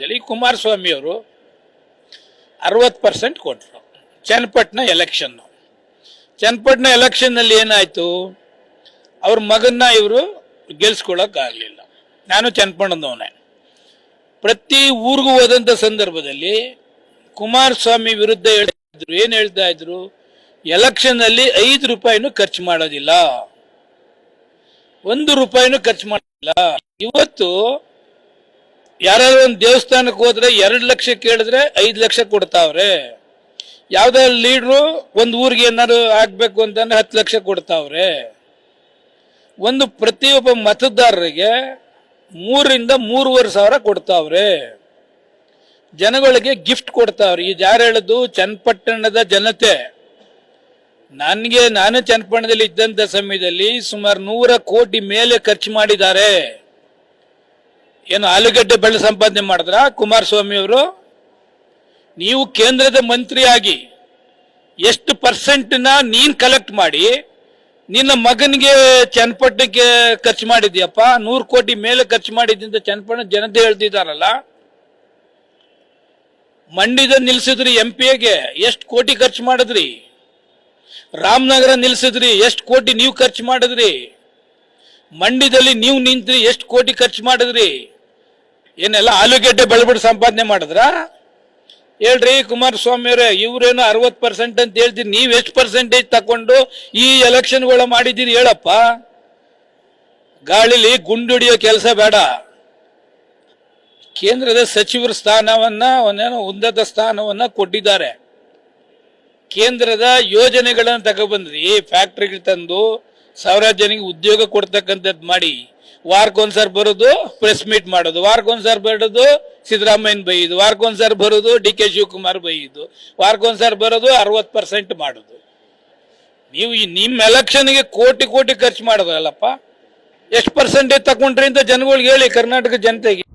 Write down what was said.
ಹೇಳಿ ಕುಮಾರಸ್ವಾಮಿ ಅವರು ಅರವತ್ತು ಪರ್ಸೆಂಟ್ ಕೊಟ್ಟರು ಚನ್ನಪಟ್ಟಣ ಎಲೆಕ್ಷನ್ನು ಚನ್ನಪಟ್ಟಣ ಎಲೆಕ್ಷನ್ನಲ್ಲಿ ಏನಾಯಿತು? ಅವ್ರ ಮಗನ್ನ ಇವರು ಗೆಲ್ಸ್ಕೊಳಕ್ಕಾಗಲಿಲ್ಲ. ನಾನು ಚನ್ನಪಟ್ಟಣದವನೇ. ಪ್ರತಿ ಊರಿಗೂ ಹೋದಂಥ ಸಂದರ್ಭದಲ್ಲಿ ಕುಮಾರಸ್ವಾಮಿ ವಿರುದ್ಧ ಹೇಳ್ತಿದ್ರು. ಏನು ಹೇಳ್ತಾ ಇದ್ರು? ಎಲೆಕ್ಷನ್ನಲ್ಲಿ ಐದು ರೂಪಾಯಿನೂ ಖರ್ಚು ಮಾಡೋದಿಲ್ಲ. ಒಂದು ರೂಪಾಯಿನೂ ಖರ್ಚು ಮಾಡೋದಿಲ್ಲ. ಇವತ್ತು ಯಾರಾದ್ರೂ ಒಂದು ದೇವಸ್ಥಾನಕ್ಕೆ ಹೋದ್ರೆ ಎರಡು ಲಕ್ಷ ಕೇಳಿದ್ರೆ ಐದು ಲಕ್ಷ ಕೊಡ್ತಾವ್ರೆ. ಯಾವ್ದಾದ್ರು ಲೀಡ್ರು ಒಂದು ಊರಿಗೆ ಏನಾದ್ರು ಆಗ್ಬೇಕು ಅಂತಂದ್ರೆ ಹತ್ತು ಲಕ್ಷ ಕೊಡ್ತಾವ್ರೆ. ಒಂದು ಪ್ರತಿಯೊಬ್ಬ ಮತದಾರರಿಗೆ ಮೂರರಿಂದ ಮೂರುವರೆ ಸಾವಿರ ಕೊಡ್ತಾವ್ರೆ. ಜನಗಳಿಗೆ ಗಿಫ್ಟ್ ಕೊಡ್ತಾವ್ರೆ. ಈ ಯಾರು ಹೇಳೋದು? ಚನ್ನಪಟ್ಟಣದ ಜನತೆ. ನನಗೆ, ನಾನು ಚನ್ನಪಟ್ಟಣದಲ್ಲಿ ಇದ್ದಂಥ ಸಮಯದಲ್ಲಿ ಸುಮಾರು ನೂರ ಕೋಟಿ ಮೇಲೆ ಖರ್ಚು ಮಾಡಿದ್ದಾರೆ. ಏನು ಆಲೂಗಡ್ಡೆ ಬೆಳೆ ಸಂಪಾದನೆ ಮಾಡಿದ್ರ? ಕುಮಾರಸ್ವಾಮಿ ಅವರು? ನೀವು ಕೇಂದ್ರದ ಮಂತ್ರಿಯಾಗಿ ಎಷ್ಟು ಪರ್ಸೆಂಟ್ನ ನೀನ್ ಕಲೆಕ್ಟ್ ಮಾಡಿ, ನಿನ್ನ ಮಗನಿಗೆ ಚನ್ನಪಟ್ಟಣಕ್ಕೆ ಖರ್ಚು ಮಾಡಿದ್ಯಪ್ಪ? ನೂರು ಕೋಟಿ ಮೇಲೆ ಖರ್ಚು ಮಾಡಿದ್ದಿಂದ ಚನ್ನಪಟ್ಟಣ ಜನತೆ ಹೇಳ್ತಿದ್ದಾರಲ್ಲ ಮಂಡ್ಯದ ನಿಲ್ಸಿದ್ರಿ ಎಂ ಪಿಗೆ ಎಷ್ಟು ಕೋಟಿ ಖರ್ಚು ಮಾಡಿದ್ರಿ? ರಾಮನಗರ ನಿಲ್ಸಿದ್ರಿ ಎಷ್ಟು ಕೋಟಿ ನೀವು ಖರ್ಚು ಮಾಡಿದ್ರಿ? ಮಂಡ್ಯದಲ್ಲಿ ನೀವು ನಿಂತ್ರಿ ಎಷ್ಟು ಕೋಟಿ ಖರ್ಚು ಮಾಡಿದ್ರಿ? ಏನೆಲ್ಲ ಆಲೂಗೆಡ್ಡೆ ಬೆಳೆಬಿಟ್ಟು ಸಂಪಾದನೆ ಮಾಡಿದ್ರ? ಹೇಳ್ರಿ ಕುಮಾರಸ್ವಾಮಿ ಅವರೇ ಇವ್ರೇನು ಅರವತ್ ಪರ್ಸೆಂಟ್ ಅಂತ ಹೇಳ್ತೀರಿ ನೀವ್ ಎಷ್ಟು ಪರ್ಸೆಂಟೇಜ್ ತಕೊಂಡು ಈ ಎಲೆಕ್ಷನ್ ಎಲೆಕ್ಷನ್ಗಳ ಮಾಡಿದ್ದೀರಿ ಹೇಳಪ್ಪ. ಗಾಳಿಲಿ ಗುಂಡುಡಿಯೋ ಕೆಲಸ ಬೇಡ. ಕೇಂದ್ರದ ಸಚಿವರ ಸ್ಥಾನವನ್ನ ಒಂದೇನೋ ಉನ್ನತ ಸ್ಥಾನವನ್ನ ಕೊಟ್ಟಿದ್ದಾರೆ. ಕೇಂದ್ರದ ಯೋಜನೆಗಳನ್ನ ತಗೊಬಂದ್ರಿ. ಫ್ಯಾಕ್ಟ್ರಿಗಳು ತಂದು ಸಾವಿರಾರು ಜನಕ್ಕೆ ಉದ್ಯೋಗ ಕೊಡ್ತಕ್ಕಂಥದ್ದು ಮಾಡಿ. ವಾರಕ್ಕೊಂದ್ಸರಿ ಬರೋದು ಪ್ರೆಸ್ ಮೀಟ್ ಮಾಡೋದು. ವಾರಕ್ಕೊಂದ್ಸಾರಿ ಬರೋದು ಸಿದ್ದರಾಮಯ್ಯನ ಬೈಯೋದು. ವಾರಕ್ಕೊಂದ್ಸಾರಿ ಬರೋದು ಡಿ ಕೆ ಶಿವಕುಮಾರ್ ಬೈಯೋದು. ವಾರಕ್ಕೊಂದ್ಸಾರಿ ಬರೋದು ಅರವತ್ತು ಪರ್ಸೆಂಟ್ ಮಾಡೋದು. ನೀವು ನಿಮ್ಮ ಎಲೆಕ್ಷನ್ಗೆ ಕೋಟಿ ಕೋಟಿ ಖರ್ಚು ಮಾಡೋದಲ್ಲಪ್ಪ. ಎಷ್ಟು ಪರ್ಸೆಂಟೇಜ್ ತಗೊಂಡ್ರಿ ಅಂತ ಜನಗಳಿಗೆ ಹೇಳಿ, ಕರ್ನಾಟಕ ಜನತೆಗೆ.